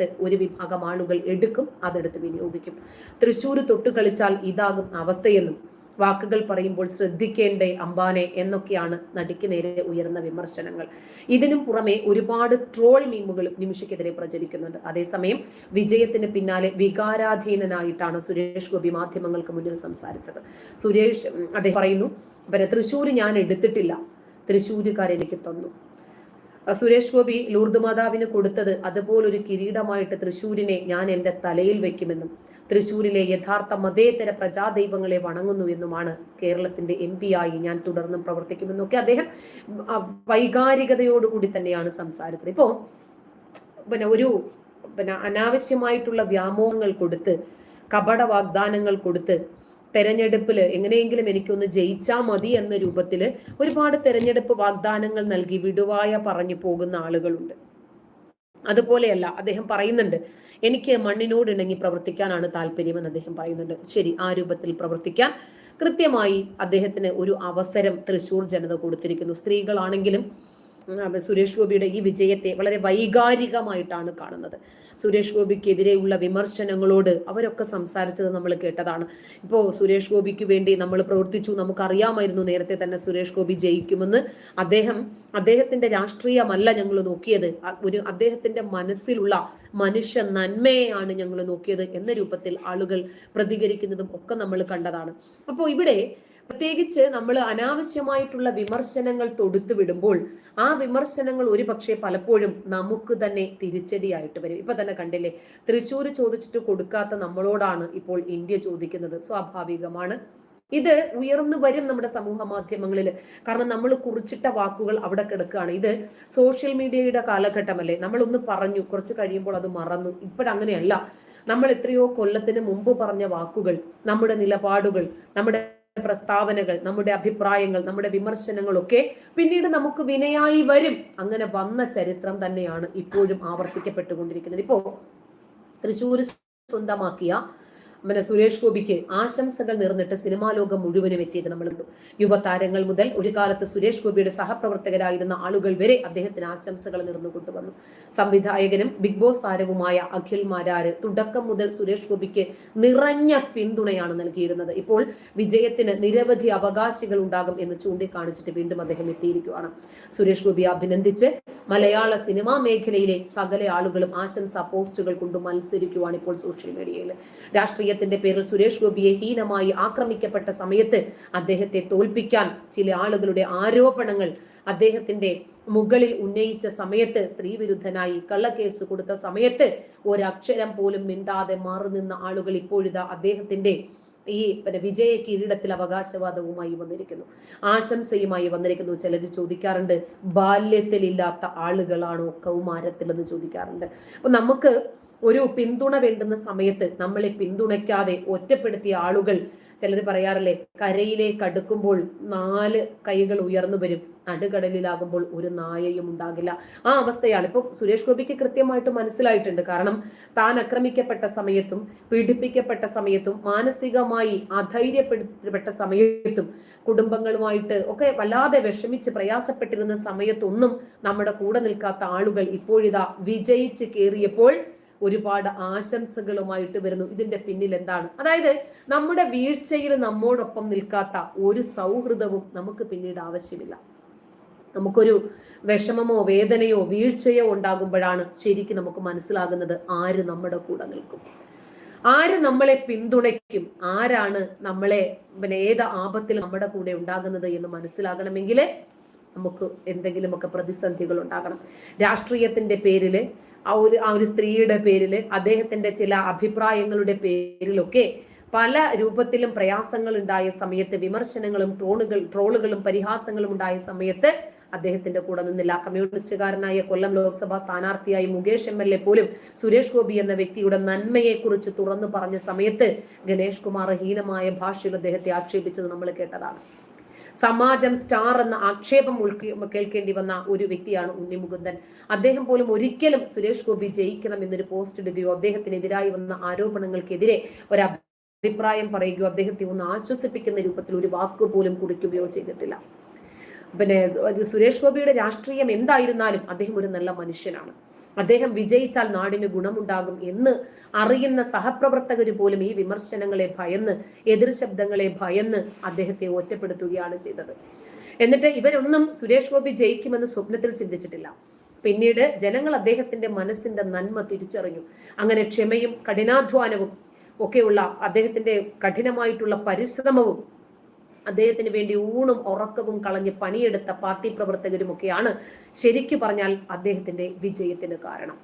സമയത്ത് ഒരു വിഭാഗം ആളുകൾ എടുക്കും അതെടുത്ത് വിനിയോഗിക്കും. തൃശ്ശൂർ തൊട്ട് കളിച്ചാൽ ഇതാകും അവസ്ഥയെന്നും വാക്കുകൾ പറയുമ്പോൾ ശ്രദ്ധിക്കേണ്ടേ അംബാനെ എന്നൊക്കെയാണ് നടിക്ക് നേരെ ഉയർന്ന വിമർശനങ്ങൾ. ഇതിനും പുറമെ ഒരുപാട് ട്രോൾ മീമുകളും നിമിഷയ്ക്കെതിരെ പ്രചരിക്കുന്നുണ്ട്. അതേസമയം വിജയത്തിന് പിന്നാലെ വികാരാധീനനായിട്ടാണ് സുരേഷ് ഗോപി മാധ്യമങ്ങൾക്ക് മുന്നിൽ സംസാരിച്ചത്. സുരേഷ് അദ്ദേഹം പറയുന്നു പിന്നെ തൃശ്ശൂർ ഞാൻ എടുത്തിട്ടില്ല. തൃശ്ശൂരുകാരെനിക്ക് തന്നു. സുരേഷ് ഗോപി ലൂർദ് മാതാവിന് കൊടുത്തത് അതുപോലൊരു കിരീടമായിട്ട് തൃശ്ശൂരിനെ ഞാൻ എന്റെ തലയിൽ വയ്ക്കുമെന്നും തൃശ്ശൂരിലെ യഥാർത്ഥ മതേതര പ്രജാദൈവങ്ങളെ വണങ്ങുന്നു എന്നുമാണ് കേരളത്തിന്റെ എം ആയി ഞാൻ തുടർന്നും പ്രവർത്തിക്കുമെന്നൊക്കെ അദ്ദേഹം വൈകാരികതയോടുകൂടി തന്നെയാണ് സംസാരിച്ചത്. ഇപ്പോ പിന്നെ ഒരു പിന്നെ അനാവശ്യമായിട്ടുള്ള വ്യാമോഹങ്ങൾ കൊടുത്ത് കപട വാഗ്ദാനങ്ങൾ കൊടുത്ത് തെരഞ്ഞെടുപ്പിൽ എങ്ങനെയെങ്കിലും എനിക്കൊന്ന് ജയിച്ചാൽ മതി എന്ന രൂപത്തിൽ ഒരുപാട് തെരഞ്ഞെടുപ്പ് വാഗ്ദാനങ്ങൾ നൽകി വിടുവായ പറഞ്ഞു പോകുന്ന ആളുകളുണ്ട്. അതുപോലെയല്ല അദ്ദേഹം പറയുന്നുണ്ട് എനിക്ക് മണ്ണിനോട് ഇണങ്ങി പ്രവർത്തിക്കാനാണ് താല്പര്യമെന്ന് അദ്ദേഹം പറയുന്നുണ്ട്. ശരി ആ രൂപത്തിൽ പ്രവർത്തിക്കാൻ കൃത്യമായി അദ്ദേഹത്തിന് ഒരു അവസരം തൃശൂർ ജനത കൊടുത്തിരിക്കുന്നു. സ്ത്രീകളാണെങ്കിലും സുരേഷ് ഗോപിയുടെ ഈ വിജയത്തെ വളരെ വൈകാരികമായിട്ടാണ് കാണുന്നത്. സുരേഷ് ഗോപിക്കെതിരെയുള്ള വിമർശനങ്ങളോട് അവരൊക്കെ സംസാരിച്ചത് നമ്മൾ കേട്ടതാണ്. ഇപ്പോൾ സുരേഷ് ഗോപിക്ക് വേണ്ടി നമ്മൾ പ്രവർത്തിച്ചു നമുക്കറിയാമായിരുന്നു നേരത്തെ തന്നെ സുരേഷ് ഗോപി ജയിക്കുമെന്ന്. അദ്ദേഹം അദ്ദേഹത്തിന്റെ രാഷ്ട്രീയമല്ല ഞങ്ങൾ നോക്കിയത്. ഒരു അദ്ദേഹത്തിന്റെ മനസ്സിലുള്ള മനുഷ്യ നന്മയാണ് ഞങ്ങൾ നോക്കിയത് എന്ന രൂപത്തിൽ ആളുകൾ പ്രതികരിക്കുന്നതും ഒക്കെ നമ്മൾ കണ്ടതാണ്. അപ്പോൾ ഇവിടെ പ്രത്യേകിച്ച് നമ്മൾ അനാവശ്യമായിട്ടുള്ള വിമർശനങ്ങൾ തൊടുത്തു വിടുമ്പോൾ ആ വിമർശനങ്ങൾ ഒരു പക്ഷേ പലപ്പോഴും നമുക്ക് തന്നെ തിരിച്ചടിയായിട്ട് വരും. ഇപ്പൊ തന്നെ കണ്ടില്ലേ തൃശ്ശൂർ ചോദിച്ചിട്ട് കൊടുക്കാത്ത നമ്മളോടാണ് ഇപ്പോൾ ഇന്ത്യ ചോദിക്കുന്നത്. സ്വാഭാവികമാണ്. ഇത് ഉയർന്നു വരും നമ്മുടെ സമൂഹ മാധ്യമങ്ങളിൽ. കാരണം നമ്മൾ കുറിച്ചിട്ട വാക്കുകൾ അവിടെ കിടക്കുകയാണ്. ഇത് സോഷ്യൽ മീഡിയയുടെ കാലഘട്ടമല്ലേ? നമ്മൾ ഒന്ന് പറഞ്ഞു കുറച്ച് കഴിയുമ്പോൾ അത് മറന്നു. ഇപ്പോഴങ്ങനെയല്ല. നമ്മൾ എത്രയോ കൊല്ലത്തിന് മുമ്പ് പറഞ്ഞ വാക്കുകൾ നമ്മുടെ നിലപാടുകൾ നമ്മുടെ പ്രസ്താവനകൾ നമ്മുടെ അഭിപ്രായങ്ങൾ നമ്മുടെ വിമർശനങ്ങളൊക്കെ പിന്നീട് നമുക്ക് വിനയായി വരും. അങ്ങനെ വന്ന ചരിത്രം തന്നെയാണ് ഇപ്പോഴും ആവർത്തിക്കപ്പെട്ടുകൊണ്ടിരിക്കുന്നത്. ഇപ്പോ തൃശ്ശൂർ സ്വന്തമാക്കിയ പിന്നെ സുരേഷ് ഗോപിക്ക് ആശംസകൾ നേർന്നിട്ട് സിനിമാ ലോകം മുഴുവനും എത്തിയത് നമ്മൾ കണ്ടു. യുവതാരങ്ങൾ മുതൽ ഒരു കാലത്ത് സുരേഷ് ഗോപിയുടെ സഹപ്രവർത്തകരായിരുന്ന ആളുകൾ വരെ അദ്ദേഹത്തിന് ആശംസകൾ നേർന്നു കൊണ്ടുവന്നു സംവിധായകനും ബിഗ് ബോസ് താരവുമായ അഖിൽ മാരാര് തുടക്കം മുതൽ സുരേഷ് ഗോപിക്ക് നിറഞ്ഞ പിന്തുണയാണ് നൽകിയിരുന്നത്. ഇപ്പോൾ വിജയത്തിന് നിരവധി അവകാശികൾ ഉണ്ടാകും എന്ന് ചൂണ്ടിക്കാണിച്ചിട്ട് വീണ്ടും അദ്ദേഹം എത്തിയിരിക്കുകയാണ്. സുരേഷ് ഗോപിയെ അഭിനന്ദിച്ച് മലയാള സിനിമാ മേഖലയിലെ സകല ആളുകളും ആശംസാ പോസ്റ്റുകൾ കൊണ്ട് മത്സരിക്കുവാണ് ഇപ്പോൾ സോഷ്യൽ മീഡിയയിൽ. രാഷ്ട്രീയത്തിന്റെ പേരിൽ സുരേഷ് ഗോപിയെ ഹീനമായി ആക്രമിക്കപ്പെട്ട സമയത്ത് അദ്ദേഹത്തെ തോൽപ്പിക്കാൻ ചില ആളുകളുടെ ആരോപണങ്ങൾ അദ്ദേഹത്തിന്റെ മുകളിൽ ഉന്നയിച്ച സമയത്ത് സ്ത്രീ വിരുദ്ധനായി കള്ളക്കേസ് കൊടുത്ത സമയത്ത് ഒരക്ഷരം പോലും മിണ്ടാതെ മാറി നിന്ന ആളുകൾ ഇപ്പോഴിതാ അദ്ദേഹത്തിന്റെ ഈ പിന്നെ വിജയ കിരീടത്തിൽ അവകാശവാദവുമായി വന്നിരിക്കുന്നു. ആശംസയുമായി വന്നിരിക്കുന്നു. ചിലർ ചോദിക്കാറുണ്ട് ബാല്യത്തിലില്ലാത്ത ആളുകളാണോ കൗമാരത്തിൽ എന്ന് ചോദിക്കാറുണ്ട്. അപ്പൊ നമുക്ക് ഒരു പിന്തുണ വേണ്ടുന്ന സമയത്ത് നമ്മളെ പിന്തുണയ്ക്കാതെ ഒറ്റപ്പെടുത്തിയ ആളുകൾ ചിലർ പറയാറില്ലേ കരയിലേക്ക് അടുക്കുമ്പോൾ നാല് കൈകൾ ഉയർന്നു വരും. നടുകടലിലാകുമ്പോൾ ഒരു നായയും ഉണ്ടാകില്ല. ആ അവസ്ഥയാണ്. ഇപ്പൊ സുരേഷ് ഗോപിക്ക് കൃത്യമായിട്ട് മനസ്സിലായിട്ടുണ്ട്. കാരണം താൻ ആക്രമിക്കപ്പെട്ട സമയത്തും പീഡിപ്പിക്കപ്പെട്ട സമയത്തും മാനസികമായി അധൈര്യപ്പെടുത്തപ്പെട്ട സമയത്തും കുടുംബങ്ങളുമായിട്ട് ഒക്കെ വല്ലാതെ വിഷമിച്ച് പ്രയാസപ്പെട്ടിരുന്ന സമയത്തൊന്നും നമ്മുടെ കൂടെ നിൽക്കാത്ത ആളുകൾ ഇപ്പോഴിതാ വിജയിച്ച് കയറിയപ്പോൾ ഒരുപാട് ആശംസകളുമായിട്ട് വരുന്നു. ഇതിന്റെ പിന്നിൽ എന്താണ്? അതായത് നമ്മുടെ വീഴ്ചയിൽ നമ്മോടൊപ്പം നിൽക്കാത്ത ഒരു സൗഹൃദവും നമുക്ക് പിന്നീട് ആവശ്യമില്ല. നമുക്കൊരു വിഷമമോ വേദനയോ വീഴ്ചയോ ഉണ്ടാകുമ്പോഴാണ് ശരിക്കും നമുക്ക് മനസ്സിലാകുന്നത് ആര് നമ്മുടെ കൂടെ നിൽക്കും. ആര് നമ്മളെ പിന്തുണയ്ക്കും? ആരാണ് നമ്മളെ പിന്നെ ഏത് ആപത്തിൽ നമ്മുടെ കൂടെ ഉണ്ടാകുന്നത് എന്ന് മനസ്സിലാകണമെങ്കിൽ നമുക്ക് എന്തെങ്കിലുമൊക്കെ പ്രതിസന്ധികൾ ഉണ്ടാകണം. രാഷ്ട്രീയത്തിന്റെ പേരിൽ ആ ഒരു ആ ഒരു സ്ത്രീയുടെ പേരിൽ അദ്ദേഹത്തിന്റെ ചില അഭിപ്രായങ്ങളുടെ പേരിലൊക്കെ പല രൂപത്തിലും പ്രയാസങ്ങൾ ഉണ്ടായ സമയത്ത് വിമർശനങ്ങളും ട്രോണുകൾ ട്രോളുകളും പരിഹാസങ്ങളും ഉണ്ടായ സമയത്ത് അദ്ദേഹത്തിന്റെ കൂടെ നിന്നില്ല. കമ്മ്യൂണിസ്റ്റുകാരനായ കൊല്ലം ലോക്സഭാ സ്ഥാനാർത്ഥിയായി മുകേഷ് എം എൽ എ പോലും സുരേഷ് ഗോപി എന്ന വ്യക്തിയുടെ നന്മയെക്കുറിച്ച് തുറന്നു പറഞ്ഞ സമയത്ത് ഗണേഷ് കുമാർ ഹീനമായ ഭാഷയിൽ അദ്ദേഹത്തെ ആക്ഷേപിച്ചത് നമ്മൾ കേട്ടതാണ്. സമാജം സ്റ്റാർ എന്ന ആക്ഷേപം കേൾക്കേണ്ടി വന്ന ഒരു വ്യക്തിയാണ് ഉണ്ണി ഉണ്ണിമുകുന്ദൻ. അദ്ദേഹം പോലും ഒരിക്കലും സുരേഷ് ഗോപി ജയിക്കണം എന്നൊരു പോസ്റ്റ് ഇടുകയോ അദ്ദേഹത്തിനെതിരായി വന്ന ആരോപണങ്ങൾക്കെതിരെ ഒരു അഭിപ്രായം പറയുകയോ അദ്ദേഹത്തെ ഒന്ന് ആശ്വസിപ്പിക്കുന്ന രൂപത്തിൽ ഒരു വാക്ക് പോലും കുറിക്കുകയോ ചെയ്തിട്ടില്ല. പിന്നെ സുരേഷ് ഗോപിയുടെ രാഷ്ട്രീയം എന്തായിരുന്നാലും അദ്ദേഹം ഒരു നല്ല മനുഷ്യനാണ്. അദ്ദേഹം വിജയിച്ചാൽ നാടിന് ഗുണമുണ്ടാകും എന്ന് അറിയുന്ന സഹപ്രവർത്തകർ പോലും ഈ വിമർശനങ്ങളെ ഭയന്ന് എതിർ ശബ്ദങ്ങളെ ഭയന്ന് അദ്ദേഹത്തെ ഒറ്റപ്പെടുത്തുകയാണ് ചെയ്തത്. എന്നിട്ട് ഇവരൊന്നും സുരേഷ് ഗോപി ജയിക്കുമെന്ന് സ്വപ്നത്തിൽ ചിന്തിച്ചിട്ടില്ല. പിന്നീട് ജനങ്ങൾ അദ്ദേഹത്തിന്റെ മനസ്സിന്റെ നന്മ തിരിച്ചറിഞ്ഞു. അങ്ങനെ ക്ഷമയും കഠിനാധ്വാനവും ഒക്കെയുള്ള അദ്ദേഹത്തിന്റെ കഠിനമായിട്ടുള്ള പരിശ്രമവും അദ്ദേഹത്തിന് വേണ്ടി ഊണും ഉറക്കവും കളഞ്ഞ് പണിയെടുത്ത പാർട്ടി പ്രവർത്തകരുമൊക്കെയാണ് ശരിക്കു പറഞ്ഞാൽ അദ്ദേഹത്തിന്റെ വിജയത്തിന് കാരണം.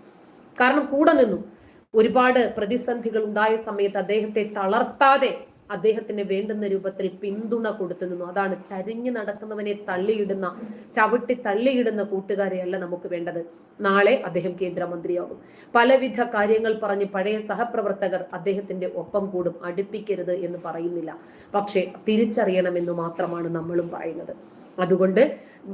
കാരണം കൂടെ നിന്നു ഒരുപാട് പ്രതിസന്ധികൾ ഉണ്ടായ സമയത്ത് അദ്ദേഹത്തെ തളർത്താതെ അദ്ദേഹത്തിന് വേണ്ടുന്ന രൂപത്തിൽ പിന്തുണ കൊടുത്തു നിന്നു. അതാണ് ചരിഞ്ഞു നടക്കുന്നവനെ തള്ളിയിടുന്ന ചവിട്ടി തള്ളിയിടുന്ന കൂട്ടുകാരെയല്ല നമുക്ക് വേണ്ടത്. നാളെ അദ്ദേഹം കേന്ദ്രമന്ത്രിയാകും. പലവിധ കാര്യങ്ങൾ പറഞ്ഞ് പഴയ സഹപ്രവർത്തകർ അദ്ദേഹത്തിന്റെ ഒപ്പം കൂടും. അടുപ്പിക്കരുത് എന്ന് പറയുന്നില്ല. പക്ഷേ തിരിച്ചറിയണമെന്ന് മാത്രമാണ് നമ്മളും പറയുന്നത്. അതുകൊണ്ട്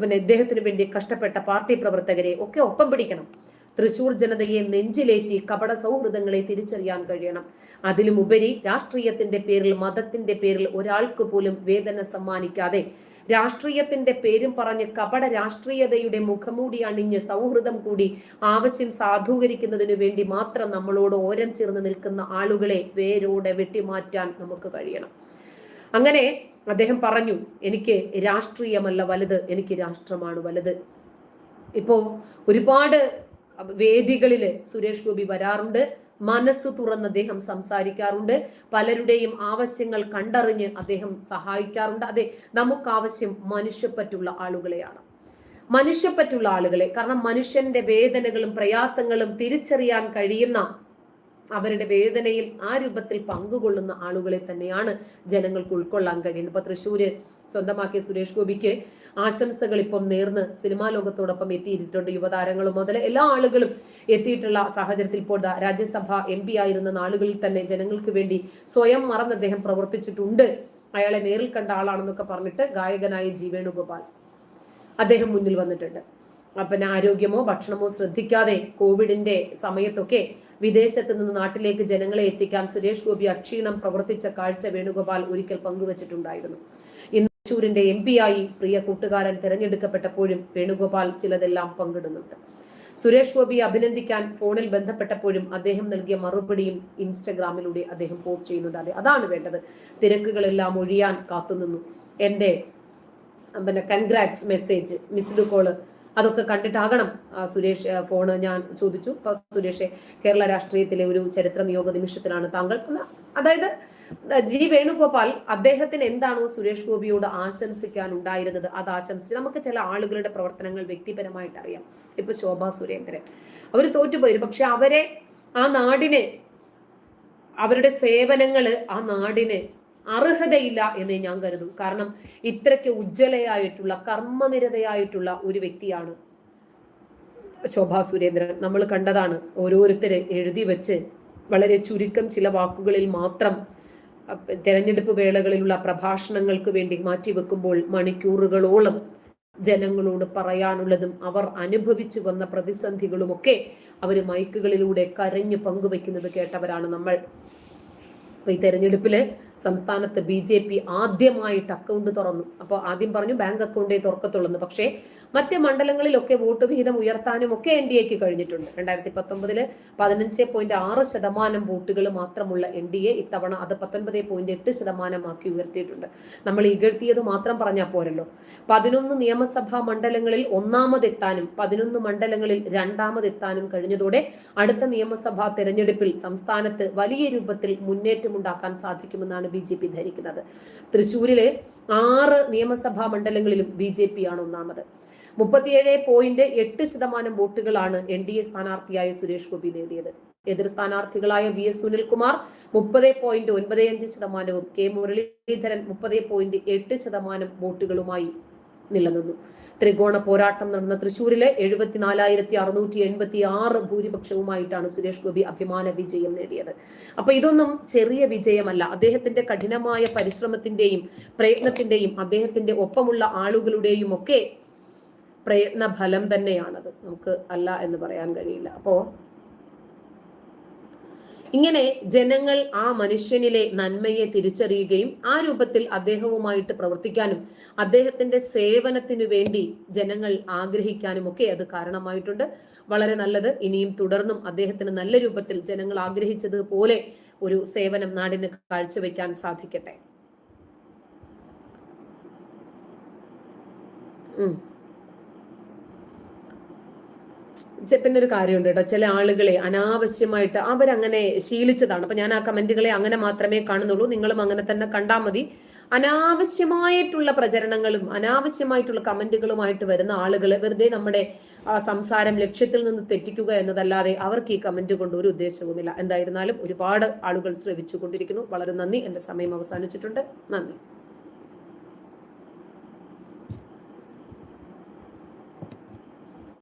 പിന്നെ ഇദ്ദേഹത്തിന് വേണ്ടി കഷ്ടപ്പെട്ട പാർട്ടി പ്രവർത്തകരെ ഒക്കെ ഒപ്പം പിടിക്കണം. തൃശൂർ ജനതയെ നെഞ്ചിലേറ്റി കപട സൗഹൃദങ്ങളെ തിരിച്ചറിയാൻ കഴിയണം. അതിലുമുപരി രാഷ്ട്രീയത്തിന്റെ പേരിൽ മതത്തിന്റെ പേരിൽ ഒരാൾക്ക് പോലും വേദന സമ്മാനിക്കാതെ രാഷ്ട്രീയത്തിന്റെ പേരും പറഞ്ഞ് കപട രാഷ്ട്രീയതയുടെ മുഖമൂടി അണിഞ്ഞ് സൗഹൃദം കൂടി ആവശ്യം സാധൂകരിക്കുന്നതിനു വേണ്ടി മാത്രം നമ്മളോട് ഓരം ചേർന്ന് നിൽക്കുന്ന ആളുകളെ വേരോടെ വെട്ടിമാറ്റാൻ നമുക്ക് കഴിയണം. അങ്ങനെ അദ്ദേഹം പറഞ്ഞു എനിക്ക് രാഷ്ട്രീയമല്ല വലുത് എനിക്ക് രാഷ്ട്രമാണ് വലുത്. ഇപ്പോ ഒരുപാട് വേദികളിൽ സുരേഷ് ഗോപി വരാറുണ്ട്. മനസ്സ് തുറന്ന് അദ്ദേഹം സംസാരിക്കാറുണ്ട്. പലരുടെയും ആവശ്യങ്ങൾ കണ്ടറിഞ്ഞ് അദ്ദേഹം സഹായിക്കാറുണ്ട്. അതെ നമുക്ക് ആവശ്യം മനുഷ്യപ്പറ്റുള്ള ആളുകളെയാണ്. മനുഷ്യപ്പറ്റുള്ള ആളുകളെ കാരണം മനുഷ്യന്റെ വേദനകളും പ്രയാസങ്ങളും തിരിച്ചറിയാൻ കഴിയുന്ന അവരുടെ വേദനയിൽ ആ രൂപത്തിൽ പങ്കുകൊള്ളുന്ന ആളുകളെ തന്നെയാണ് ജനങ്ങൾക്ക് ഉൾക്കൊള്ളാൻ കഴിയുന്നത്. ഇപ്പൊ തൃശ്ശൂര് സ്വന്തമാക്കിയ സുരേഷ് ഗോപിക്ക് ആശംസകൾ ഇപ്പം നേർന്ന് സിനിമാ ലോകത്തോടൊപ്പം എത്തിയിട്ടുണ്ട്. യുവതാരങ്ങളും മുതൽ എല്ലാ ആളുകളും എത്തിയിട്ടുള്ള സാഹചര്യത്തിൽ ഇപ്പോൾ രാജ്യസഭ എം പി ആയിരുന്ന നാളുകളിൽ തന്നെ ജനങ്ങൾക്ക് വേണ്ടി സ്വയം മറന്ന് അദ്ദേഹം പ്രവർത്തിച്ചിട്ടുണ്ട്. അയാളെ നേരിൽ കണ്ട ആളാണെന്നൊക്കെ പറഞ്ഞിട്ട് ഗായകനായ ജീവേണുഗോപാൽ അദ്ദേഹം മുന്നിൽ വന്നിട്ടുണ്ട്. പിന്നെ ആരോഗ്യമോ ഭക്ഷണമോ ശ്രദ്ധിക്കാതെ കോവിഡിന്റെ സമയത്തൊക്കെ വിദേശത്ത് നിന്ന് നാട്ടിലേക്ക് ജനങ്ങളെ എത്തിക്കാൻ സുരേഷ് ഗോപി അക്ഷീണം പ്രവർത്തിച്ച കാഴ്ച വേണുഗോപാൽ ഒരിക്കൽ പങ്കുവച്ചിട്ടുണ്ടായിരുന്നു. ഇന്ന് തൃശൂരിന്റെ എം ആയി പ്രിയ കൂട്ടുകാരൻ തെരഞ്ഞെടുക്കപ്പെട്ടപ്പോഴും വേണുഗോപാൽ ചിലതെല്ലാം പങ്കിടുന്നുണ്ട്. സുരേഷ് ഗോപി അഭിനന്ദിക്കാൻ ഫോണിൽ ബന്ധപ്പെട്ടപ്പോഴും അദ്ദേഹം നൽകിയ മറുപടിയും ഇൻസ്റ്റഗ്രാമിലൂടെ അദ്ദേഹം പോസ്റ്റ് ചെയ്യുന്നുണ്ട്. അതെ അതാണ് വേണ്ടത്. തിരക്കുകളെല്ലാം ഒഴിയാൻ കാത്തുനിന്നു. എന്റെ പിന്നെ കൺഗ്രാറ്റ്സ് മെസ്സേജ് മിസ്ഡ് കോൾ അതൊക്കെ കണ്ടിട്ടാകണം സുരേഷ് ഫോണ് ഞാൻ ചോദിച്ചു. സുരേഷ് കേരള രാഷ്ട്രീയത്തിലെ ഒരു ചരിത്ര നിയോഗ നിമിഷത്തിലാണ് താങ്കൾ അതായത് ജി വേണുഗോപാൽ അദ്ദേഹത്തിന് എന്താണോ സുരേഷ് ഗോപിയോട് ആശംസിക്കാൻ ഉണ്ടായിരുന്നത് അത് ആശംസിച്ച് നമുക്ക് ചില ആളുകളുടെ പ്രവർത്തനങ്ങൾ വ്യക്തിപരമായിട്ട് അറിയാം. ഇപ്പൊ ശോഭാ സുരേന്ദ്രൻ. അവർ തോറ്റുപോയി. പക്ഷെ അവരെ ആ നാടിനെ അവരുടെ സേവനങ്ങൾ ആ നാടിന് അർഹതയില്ല എന്ന് ഞാൻ കരുതും. കാരണം ഇത്രയ്ക്ക് ഉജ്ജ്വലയായിട്ടുള്ള കർമ്മനിരതയായിട്ടുള്ള ഒരു വ്യക്തിയാണ് ശോഭാ സുരേന്ദ്രൻ. നമ്മൾ കണ്ടതാണ് ഓരോരുത്തരെ എഴുതി വെച്ച് വളരെ ചുരുക്കം ചില വാക്കുകളിൽ മാത്രം തെരഞ്ഞെടുപ്പ് വേളകളിലുള്ള പ്രഭാഷണങ്ങൾക്ക് വേണ്ടി മാറ്റിവെക്കുമ്പോൾ മണിക്കൂറുകളോളം ജനങ്ങളോട് പറയാനുള്ളതും അവർ അനുഭവിച്ചു വന്ന പ്രതിസന്ധികളുമൊക്കെ അവർ മൈക്കുകളിലൂടെ കരഞ്ഞു പങ്കുവെക്കുന്നത് കേട്ടവരാണ് നമ്മൾ. അപ്പൊ ഈ തെരഞ്ഞെടുപ്പിൽ സംസ്ഥാനത്ത് ബി ജെ പി ആദ്യമായിട്ട് അക്കൗണ്ട് തുറന്നു. അപ്പോൾ ആദ്യം പറഞ്ഞു ബാങ്ക് അക്കൗണ്ടേ തുറക്കത്തുള്ളൂ പക്ഷേ മറ്റ് മണ്ഡലങ്ങളിലൊക്കെ വോട്ട് വിഹിതം ഉയർത്താനും ഒക്കെ എൻ ഡി എക്ക് കഴിഞ്ഞിട്ടുണ്ട്. രണ്ടായിരത്തി പത്തൊമ്പതിൽ പതിനഞ്ച് പോയിന്റ് ആറ് ശതമാനം വോട്ടുകൾ മാത്രമുള്ള എൻ ഡി എ ഇത്തവണ അത് പത്തൊൻപത് പോയിന്റ് എട്ട് ശതമാനമാക്കി ഉയർത്തിയിട്ടുണ്ട്. നമ്മൾ ഇകഴ്ത്തിയത് മാത്രം പറഞ്ഞാൽ പോരല്ലോ. പതിനൊന്ന് നിയമസഭാ മണ്ഡലങ്ങളിൽ ഒന്നാമതെത്താനും പതിനൊന്ന് മണ്ഡലങ്ങളിൽ രണ്ടാമതെത്താനും കഴിഞ്ഞതോടെ അടുത്ത നിയമസഭാ തെരഞ്ഞെടുപ്പിൽ സംസ്ഥാനത്ത് വലിയ രൂപത്തിൽ മുന്നേറ്റമുണ്ടാക്കാൻ സാധിക്കുമെന്നാണ് ബി ജെ പി ധരിക്കുന്നത്. തൃശൂരിലെ ആറ് നിയമസഭാ മണ്ഡലങ്ങളിലും ബി ജെ പി ആണ് ഒന്നാമത്. മുപ്പത്തിയേഴ് പോയിന്റ് എട്ട് ശതമാനം വോട്ടുകളാണ് എൻ ഡി എ സ്ഥാനാർത്ഥിയായ സുരേഷ് ഗോപി നേടിയത്. എതിർ സ്ഥാനാർത്ഥികളായ വി എസ് സുനിൽകുമാർ മുപ്പത് പോയിന്റ് ഒൻപത് അഞ്ച് ശതമാനവും കെ മുരളീധരൻ മുപ്പത് പോയിന്റ് എട്ട് ശതമാനം വോട്ടുകളുമായി നിലനിന്നു. ത്രികോണ പോരാട്ടം നടന്ന തൃശൂരിലെ എഴുപത്തിനാലായിരത്തി അറുന്നൂറ്റി എൺപത്തി ആറ് ഭൂരിപക്ഷവുമായിട്ടാണ് സുരേഷ് ഗോപി അഭിമാന വിജയം നേടിയത്. അപ്പൊ ഇതൊന്നും ചെറിയ വിജയമല്ല. അദ്ദേഹത്തിന്റെ കഠിനമായ പരിശ്രമത്തിന്റെയും പ്രയത്നത്തിന്റെയും അദ്ദേഹത്തിന്റെ ഒപ്പമുള്ള ആളുകളുടെയും ഒക്കെ പ്രയത്ന ഫലം തന്നെയാണത്. നമുക്ക് അല്ല എന്ന് പറയാൻ കഴിയില്ല. അപ്പോ ഇങ്ങനെ ജനങ്ങൾ ആ മനുഷ്യനിലെ നന്മയെ തിരിച്ചറിയുകയും ആ രൂപത്തിൽ അദ്ദേഹവുമായിട്ട് പ്രവർത്തിക്കാനും അദ്ദേഹത്തിന്റെ സേവനത്തിനു വേണ്ടി ജനങ്ങൾ ആഗ്രഹിക്കാനും ഒക്കെ അത് കാരണമായിട്ടുണ്ട്. വളരെ നല്ലത്. ഇനിയും തുടർന്നും അദ്ദേഹത്തിന് നല്ല രൂപത്തിൽ ജനങ്ങൾ ആഗ്രഹിച്ചതുപോലെ ഒരു സേവനം നാടിന് കാഴ്ചവെക്കാൻ സാധിക്കട്ടെ. ഉം. പിന്നെ ഒരു കാര്യമുണ്ട് കേട്ടോ. ചില ആളുകളെ അനാവശ്യമായിട്ട് അവരങ്ങനെ ശീലിച്ചതാണ്. അപ്പൊ ഞാൻ ആ കമന്റുകളെ അങ്ങനെ മാത്രമേ കാണുന്നുള്ളൂ. നിങ്ങളും അങ്ങനെ തന്നെ കണ്ടാൽ മതി. അനാവശ്യമായിട്ടുള്ള പ്രചരണങ്ങളും അനാവശ്യമായിട്ടുള്ള കമന്റുകളുമായിട്ട് വരുന്ന ആളുകൾ വെറുതെ നമ്മുടെ സംസാരം ലക്ഷ്യത്തിൽ നിന്ന് തെറ്റിക്കുക എന്നതല്ലാതെ അവർക്ക് ഈ കമന്റ് കൊണ്ട് ഒരു ഉദ്ദേശവുമില്ല. എന്തായിരുന്നാലും ഒരുപാട് ആളുകൾ ശ്രമിച്ചു കൊണ്ടിരിക്കുന്നു വളരെ നന്ദി. എന്റെ സമയം അവസാനിച്ചിട്ടുണ്ട്. നന്ദി.